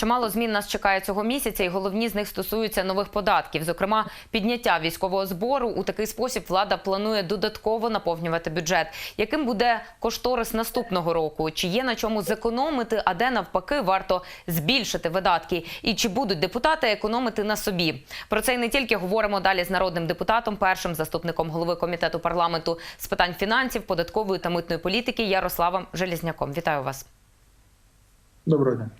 Чимало змін нас чекає цього місяця, і головні з них стосуються нових податків. Зокрема, підняття військового збору. У такий спосіб влада планує додатково наповнювати бюджет. Яким буде кошторис наступного року? Чи є на чому зекономити, а де навпаки варто збільшити видатки? І чи будуть депутати економити на собі? Про це і не тільки говоримо далі з народним депутатом, першим заступником голови комітету парламенту з питань фінансів, податкової та митної політики Ярославом Желізняком. Вітаю вас. Доброго дня.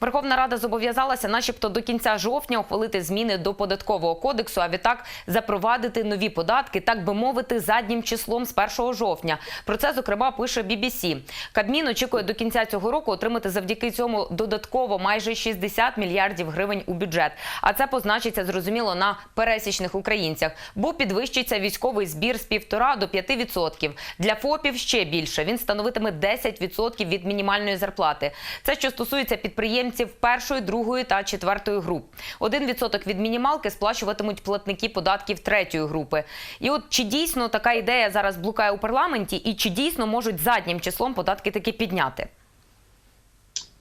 Верховна Рада зобов'язалася, начебто, до кінця жовтня ухвалити зміни до податкового кодексу, а відтак запровадити нові податки, так би мовити, заднім числом з 1 жовтня. Про це зокрема пише BBC. Кабмін очікує до кінця цього року отримати завдяки цьому додатково майже 60 мільярдів гривень у бюджет. А це позначиться зрозуміло на пересічних українцях, бо підвищиться військовий збір з 1,5 до 5%. Для ФОПів ще більше. Він становитиме 10% від мінімальної зарплати. Це що стосується підприємців першої, другої та четвертої груп. Один відсоток від мінімалки сплачуватимуть платники податків третьої групи. І от чи дійсно така ідея зараз блукає у парламенті, і чи дійсно можуть заднім числом податки таки підняти?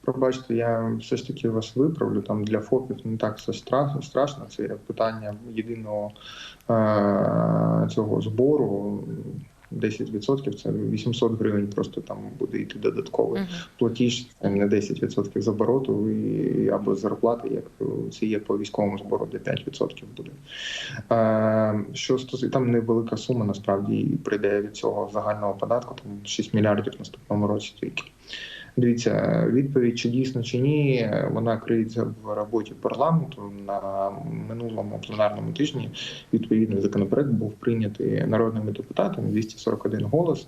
Пробачте, я все ж таки вас виправлю. Там для ФОПів не так все страшно. Це питання єдиного е- цього збору. 10% це 800 гривень, просто там буде йти додатковий Мгм. платіж, це не 10% з обороту і, або з зарплати, як це є по військовому збору, де 5% буде. Е, що стосується, там невелика сума, насправді і прийде від цього загального податку, там 6 мільярдів в наступному році тільки. Дивіться, відповідь чи дійсно чи ні, вона криється в роботі парламенту на минулому пленарному тижні. Відповідний законопроект був прийнятий народними депутатами 241 голос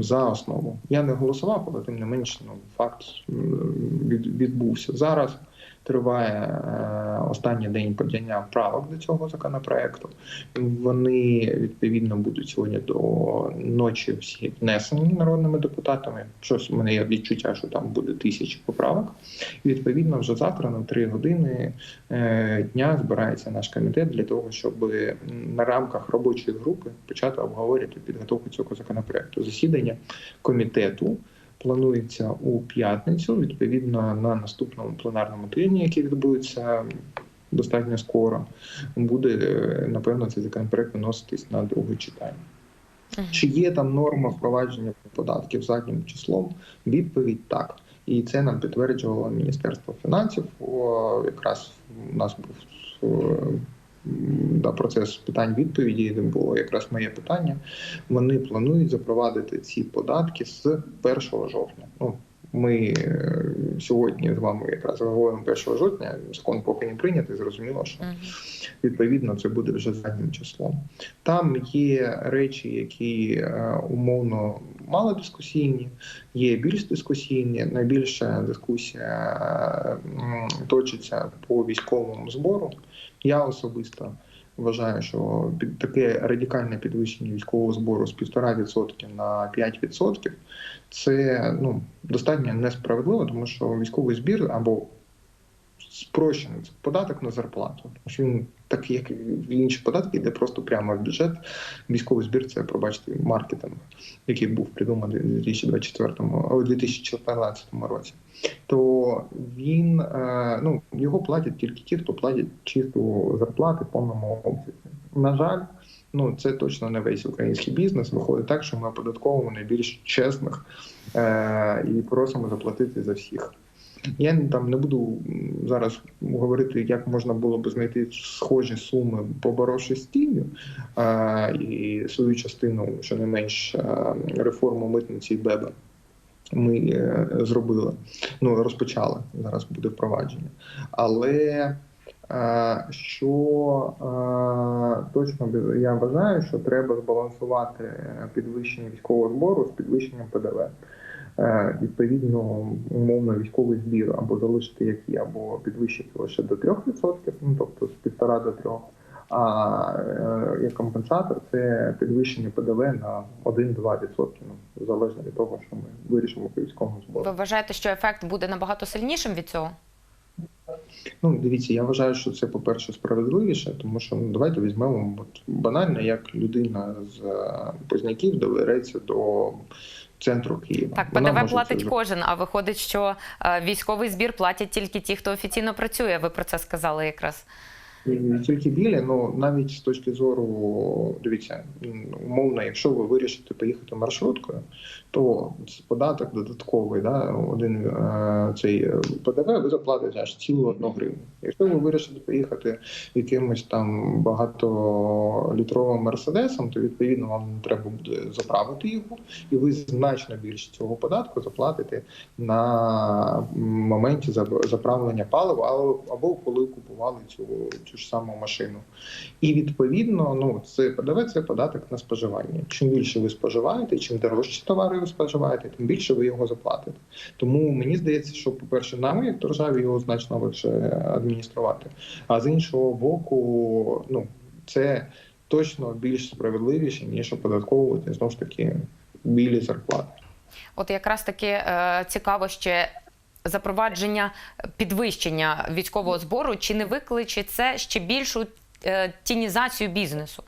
за основу. Я не голосував, але тим не менш ну, факт від- відбувся зараз. Триває е, останній день подання правок до цього законопроекту. Вони відповідно будуть сьогодні до ночі всі внесені народними депутатами. Щось у мене є відчуття, що там буде тисячі поправок. І відповідно вже завтра на три години е, дня збирається наш комітет для того, щоб на рамках робочої групи почати обговорювати підготовку цього законопроекту. Засідання комітету. Планується у п'ятницю, відповідно на наступному пленарному тижні, який відбудеться достатньо скоро, буде е, напевно цей законопроект виноситись на друге читання. Чи є там норма впровадження податків заднім числом? Відповідь так. І це нам підтверджувало Міністерство фінансів. О, якраз у нас був е, да, процес питань відповіді, де було якраз моє питання. Вони планують запровадити ці податки з 1 жовтня. Ну, ми е, сьогодні з вами якраз говоримо 1 жовтня. Закон поки не прийнятий. Зрозуміло, що відповідно це буде вже заднім числом. Там є речі, які е, умовно мало дискусійні, є більш дискусійні. Найбільша дискусія точиться по військовому збору. Я особисто вважаю, що під таке радикальне підвищення військового збору з 1,5% на 5% це ну достатньо несправедливо, тому що військовий збір або спрощений податок на зарплату. Що він так, як і інші податки, йде просто прямо в бюджет. Військовий збір це, пробачте, маркетинг, який був придуманий у 2024 о, 2014 році. То він е, ну його платять тільки ті, хто платять чисту зарплату в повному обсязі. На жаль. Ну, це точно не весь український бізнес. Виходить так, що ми оподатковуємо найбільш чесних е- і просимо заплатити за всіх. Я там не буду зараз говорити, як можна було би знайти схожі суми, поборовши з тінню, і свою частину, що не менш реформу митниці і БЕБа. Ми е, зробили, ну розпочали зараз буде впровадження. Але що точно я вважаю, що треба збалансувати підвищення військового збору з підвищенням ПДВ. Е, відповідно умовно військовий збір або залишити як є, або підвищити лише до 3%, ну тобто з півтора до трьох. А е, як компенсатор це підвищення ПДВ на 1-2%, ну, залежно від того, що ми вирішимо по військовому збору. Ви вважаєте, що ефект буде набагато сильнішим від цього? Ну, дивіться, я вважаю, що це, по-перше, справедливіше, тому що ну, давайте візьмемо от, банально, як людина з е, Позняків добереться до центру Києва. Так, Вона ПДВ платить кожен, а виходить, що е, військовий збір платять тільки ті, хто офіційно працює. Ви про це сказали якраз. Не тільки білі, ну навіть з точки зору, дивіться, умовно, якщо ви вирішите поїхати маршруткою, то податок додатковий, да, один е, цей е, ПДВ ви заплатите аж цілу одну гривню. Якщо ви вирішите поїхати якимось там багатолітровим мерседесом, то відповідно вам не треба буде заправити його, і ви значно більше цього податку заплатите на моменті заправлення палива, або коли купували цю, цю ж саму машину. І відповідно, ну це ПДВ це податок на споживання. Чим більше ви споживаєте, чим дорожчі товари ви споживаєте, тим більше ви його заплатите. Тому мені здається, що, по-перше, нам, як державі, його значно легше адмініструвати. А з іншого боку, ну це точно більш справедливіше, ніж оподатковувати знову ж таки білі зарплати. От якраз таки е, цікаво ще запровадження підвищення військового збору. Чи не викличе це ще більшу е, тінізацію бізнесу?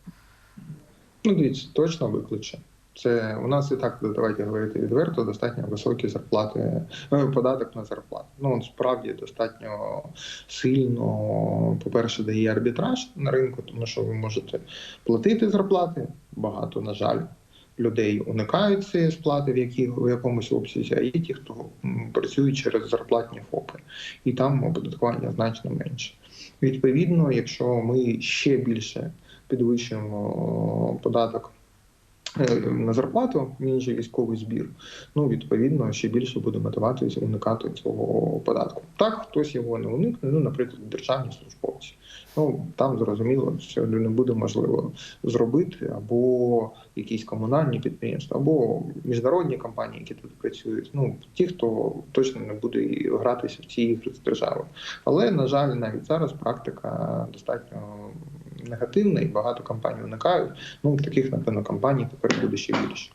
Ну, дивіться, точно викличе. Це у нас і так, давайте говорити відверто, достатньо високі зарплати, е, податок на зарплату. Ну, он справді достатньо сильно, по-перше, дає арбітраж на ринку, тому що ви можете платити зарплати, багато, на жаль. Людей уникають цієї сплати в яких в якомусь обсязі, а є ті, хто працює через зарплатні ФОПи, і там оподаткування значно менше. Відповідно, якщо ми ще більше підвищуємо податок на зарплату, ніж військовий збір, ну відповідно ще більше буде мотивація уникати цього податку. Так, хтось його не уникне, ну, наприклад, державні службовці. Ну там зрозуміло, що не буде можливо зробити, або якісь комунальні підприємства, або міжнародні компанії, які тут працюють. Ну ті, хто точно не буде гратися в ці ігри з державою. Але на жаль, навіть зараз практика достатньо негативна, і багато компаній уникають. Ну таких напевно компаній тепер буде ще більше.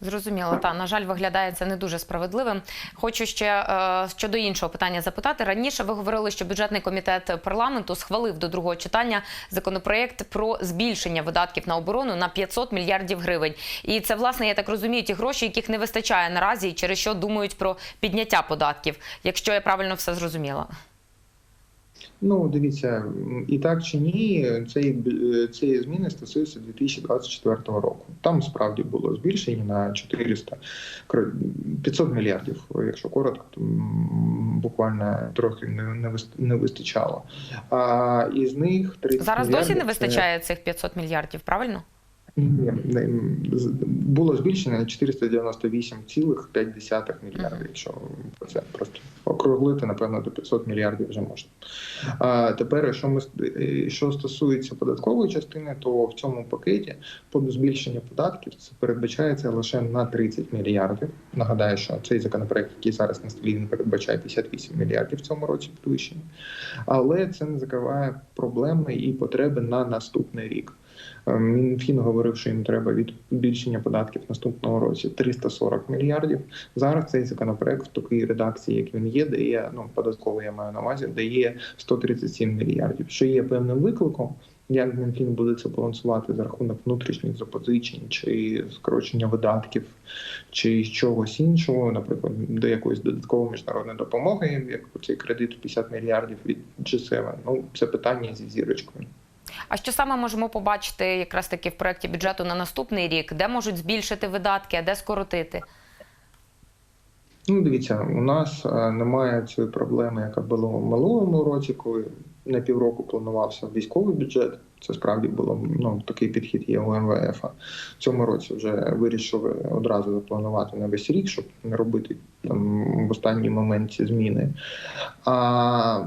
Зрозуміло, та на жаль, виглядає це не дуже справедливим. Хочу ще е, щодо іншого питання запитати. Раніше ви говорили, що бюджетний комітет парламенту схвалив до другого читання законопроект про збільшення видатків на оборону на 500 мільярдів гривень. І це, власне, я так розумію, ті гроші, яких не вистачає наразі, і через що думають про підняття податків, якщо я правильно все зрозуміла. Ну, дивіться, і так чи ні, цей, ці зміни стосуються 2024 року. Там справді було збільшення на 400, кр- 500 мільярдів, якщо коротко, то буквально трохи не, не, вистачало. А із них 30 Зараз досі не це- вистачає цих 500 мільярдів, правильно? Було збільшено на 498,5 мільярдів, якщо це просто округлити, напевно, до 500 мільярдів вже можна. А тепер, що ми що стосується податкової частини, то в цьому пакеті по збільшення податків це передбачається лише на 30 мільярдів. Нагадаю, що цей законопроект, який зараз на столі, він передбачає 58 мільярдів в цьому році підвищення, але це не закриває проблеми і потреби на наступний рік. Мінфін говорив, що їм треба від збільшення податків наступного році 340 мільярдів. Зараз цей законопроект в такій редакції, як він є, дає ну податковий, я маю на увазі, дає 137 мільярдів, що є певним викликом. Як Мінфін буде це балансувати за рахунок внутрішніх запозичень чи скорочення видатків, чи чогось іншого, наприклад, до якоїсь додаткової міжнародної допомоги, як цей кредит 50 мільярдів від G7, Ну це питання зі зірочкою. А що саме можемо побачити якраз таки в проєкті бюджету на наступний рік, де можуть збільшити видатки, а де скоротити? Ну, дивіться, у нас е, немає цієї проблеми, яка була в минулому році, коли на півроку планувався військовий бюджет. Це справді було ну такий підхід є у МВФ. В цьому році вже вирішили одразу запланувати на весь рік, щоб не робити там в останній момент ці зміни. А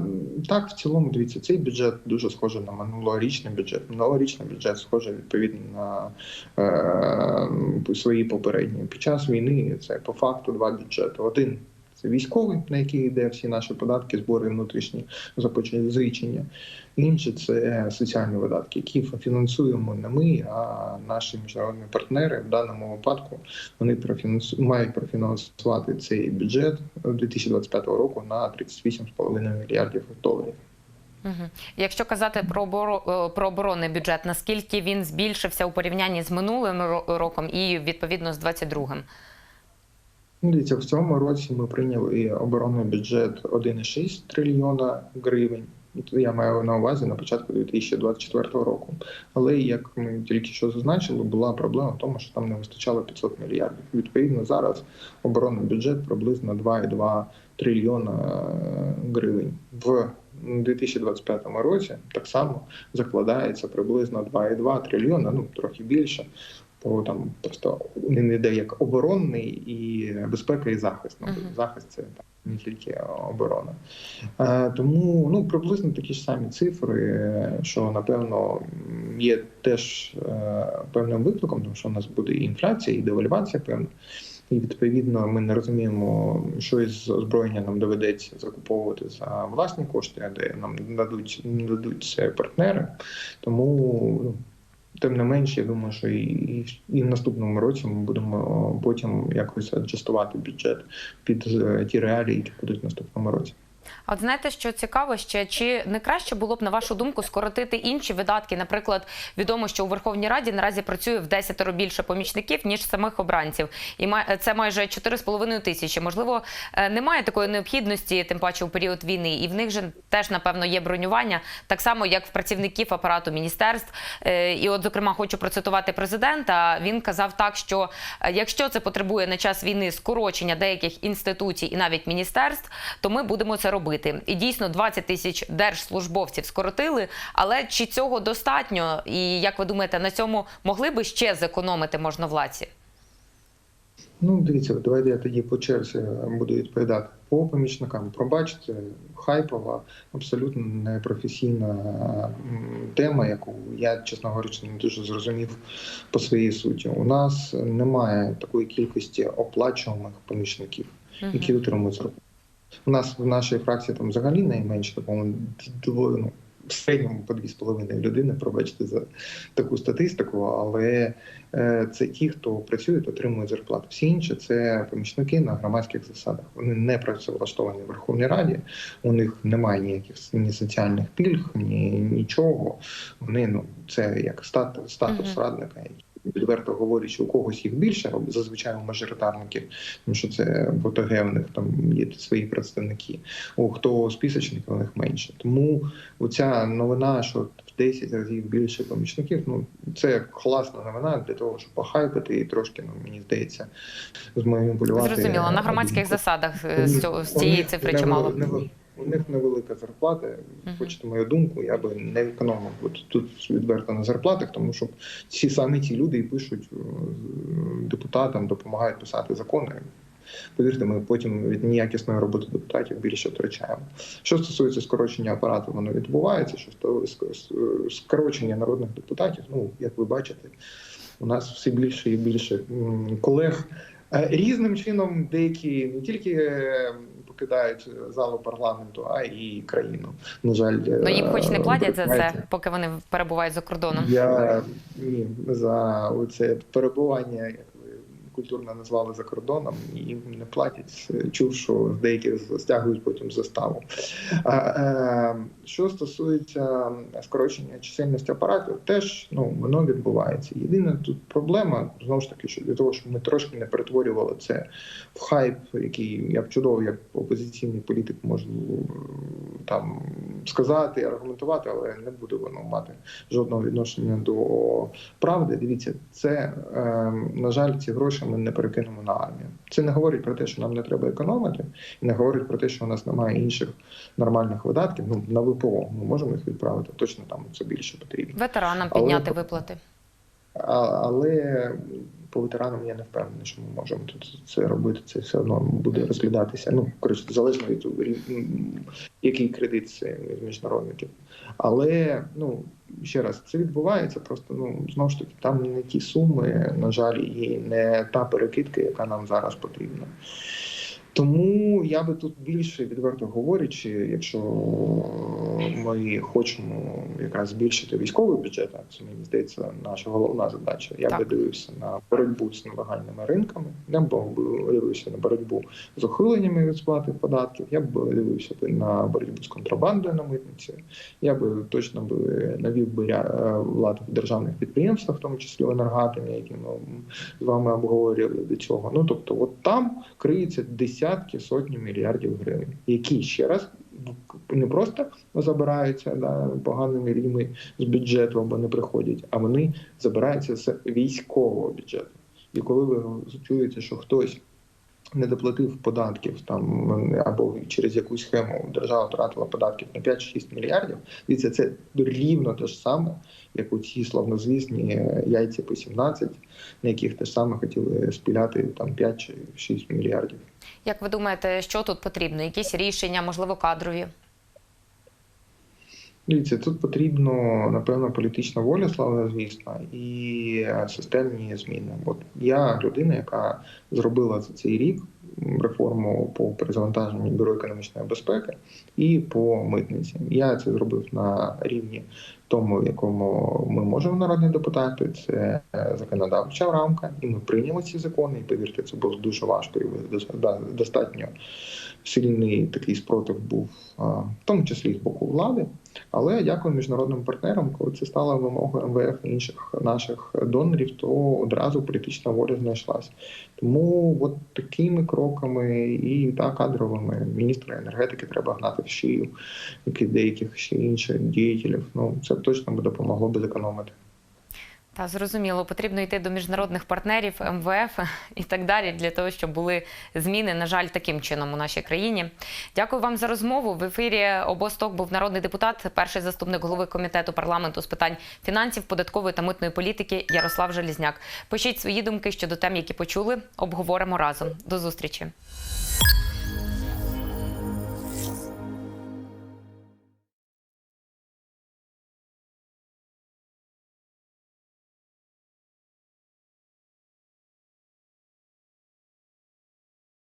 так, в цілому, дивіться, цей бюджет дуже схожий на минулорічний бюджет. Минулорічний бюджет схожий відповідно на е, свої попередні. Під час війни це по факту два бюджети. Один це військовий, на який йде всі наші податки, збори внутрішні запозичення. Інший це соціальні видатки, які фінансуємо не ми, а наші міжнародні партнери. В даному випадку вони профінансу... мають профінансувати цей бюджет 2025 року на 38,5 мільярдів доларів. Якщо казати про е, про оборонний бюджет, наскільки він збільшився у порівнянні з минулим ро- роком і відповідно з 22-м? Дивіться, в цьому році ми прийняли оборонний бюджет 1,6 трильйона гривень. Я маю на увазі на початку 2024 року. Але як ми тільки що зазначили, була проблема в тому, що там не вистачало 500 мільярдів. Відповідно, зараз оборонний бюджет приблизно 2,2 трильйона е, гривень. В 2025 році так само закладається приблизно 2,2 трильйона, ну трохи більше. Бо там просто він іде як оборонний і безпека і захист. Ну, Мгм. захист це там не тільки оборона. Е, тому ну приблизно такі ж самі цифри, що напевно є теж е, певним викликом, тому що у нас буде і інфляція, і девальвація певна. І відповідно ми не розуміємо, що із озброєння нам доведеться закуповувати за власні кошти, а де нам дадуть дадуть це партнери. Тому ну, тим не менш, я думаю, що і, і, і в наступному році ми будемо потім якось аджестувати бюджет під е, ті реалії, які будуть в наступному році. А От знаєте, що цікаво ще, чи не краще було б на вашу думку скоротити інші видатки? Наприклад, відомо, що у Верховній Раді наразі працює в десятеро більше помічників ніж самих обранців, і це майже 4,5 тисячі. Можливо, е, немає такої необхідності, тим паче у період війни, і в них же теж напевно є бронювання, так само як в працівників апарату міністерств. Е, І, от, зокрема, хочу процитувати президента. Він казав так, що е, якщо це потребує на час війни скорочення деяких інституцій і навіть міністерств, то ми будемо це робити. І дійсно 20 тисяч держслужбовців скоротили. Але чи цього достатньо? І як ви думаєте, на цьому могли би ще зекономити можновладці? Ну, дивіться, давайте я тоді по черзі буду відповідати по помічникам. Пробачте, хайпова, абсолютно непрофесійна тема, яку я, чесно говорячи, не дуже зрозумів по своїй суті. У нас немає такої кількості оплачуваних помічників, які отримують зарплату. У нас в нашій фракції там взагалі найменше, по-моєму, ну, в середньому по 2,5 людини, пробачте за таку статистику, але е, це ті, хто працює, отримують зарплату. Всі інші це помічники на громадських засадах. Вони не працевлаштовані в Верховній Раді, у них немає ніяких ні соціальних пільг, ні нічого. Вони ну це як статус, статус Мгм. радника. Відверто говорячи, у когось їх більше, зазвичай у мажоритарників, тому що це в ОТГ у них там є свої представники. У хто списочників, у них менше. Тому оця новина, що в 10 разів більше помічників, ну це класна новина для того, щоб похайпити і трошки, ну мені здається, зманіпулювати. Зрозуміло, на громадських засадах е, з цієї цифри чимало. У них невелика зарплата. Мгм. Хочете мою думку, я би не економив от тут відверто на зарплатах, тому що ці самі ті люди і пишуть е, депутатам, допомагають писати закони. Повірте, ми потім від неякісної роботи депутатів більше втрачаємо. Що стосується скорочення апарату, воно відбувається. Що скорочення народних депутатів, ну як ви бачите, у нас все більше і більше колег. Е, Різним чином деякі не тільки е, покидають залу парламенту, а і країну. На жаль, Ну їм хоч не е, платять за це, поки вони перебувають за кордоном. Я ні за це перебування, культурно назвали за кордоном, і їм не платять. Чув, що деякі стягують потім заставу. Е, що стосується скорочення чисельності апарату, теж ну воно відбувається. Єдина тут проблема знову ж таки, що для того, щоб ми трошки не перетворювали це в хайп, який я б чудово, як опозиційний політик можу е, там сказати, аргументувати, але не буде воно мати жодного відношення до правди. Дивіться, це е, на жаль, ці гроші ми не перекинемо на армію. Це не говорить про те, що нам не треба економити, і не говорить про те, що у нас немає інших нормальних видатків. Ну на ВПО ми можемо їх відправити. Точно там це більше потрібно. Ветеранам Але- підняти виплати. Але по ветеранам я не впевнений, що ми можемо тут це робити. Це все одно буде розглядатися. Ну коротше, залежно від який кредит це від міжнародників. Але ну ще раз це відбувається. Просто ну знову ж таки, там не ті суми, на жаль, і не та перекидка, яка нам зараз потрібна. Тому я би тут більше відверто говорячи, якщо ми хочемо якраз збільшити військовий бюджет, а це мені здається, наша головна задача. Я Так. би дивився на боротьбу з нелегальними ринками, я б дивився на боротьбу з ухиленнями від сплати податків. Я б дивився на боротьбу з контрабандою на митниці. Я би точно би навів би ря- е, владу в державних підприємствах, в тому числі в енергатомі, які ми з вами обговорювали до цього. Ну тобто, от там криються десятки сотні мільярдів гривень, які ще раз не просто забираються да, поганими рівнями з бюджету або не приходять, а вони забираються з військового бюджету. І коли ви чуєте, що хтось не доплатив податків там або через якусь схему держава втратила податків на 5-6 мільярдів, і це, це рівно те ж саме, як у ці славнозвісні яйця по 17, на яких те ж саме хотіли спіляти там 5 чи 6 мільярдів. Як ви думаєте, що тут потрібно? Якісь рішення, можливо, кадрові? Дивіться, тут потрібно напевно політична воля, слава звісно, і системні зміни. От я людина, яка зробила за цей рік реформу по перезавантаженню бюро економічної безпеки і по митниці. Я це зробив на рівні тому, в якому ми можемо народні депутати. Це законодавча рамка, і ми прийняли ці закони. І повірте, це було дуже важко. І достатньо сильний такий спротив був, в тому числі з боку влади. Але дякую міжнародним партнерам, коли це стало вимогою МВФ і інших наших донорів, то одразу політична воля знайшлась. Тому от такими кроками і та кадровими міністра енергетики треба гнати в шию, як деяких ще інших діятелів. Ну це б точно би допомогло би зекономити. Та зрозуміло, потрібно йти до міжнародних партнерів, МВФ і так далі, для того, щоб були зміни, на жаль, таким чином у нашій країні. Дякую вам за розмову. В ефірі обосток був народний депутат, перший заступник голови комітету парламенту з питань фінансів, податкової та митної політики Ярослав Желізняк. Пишіть свої думки щодо тем, які почули. Обговоримо разом. До зустрічі.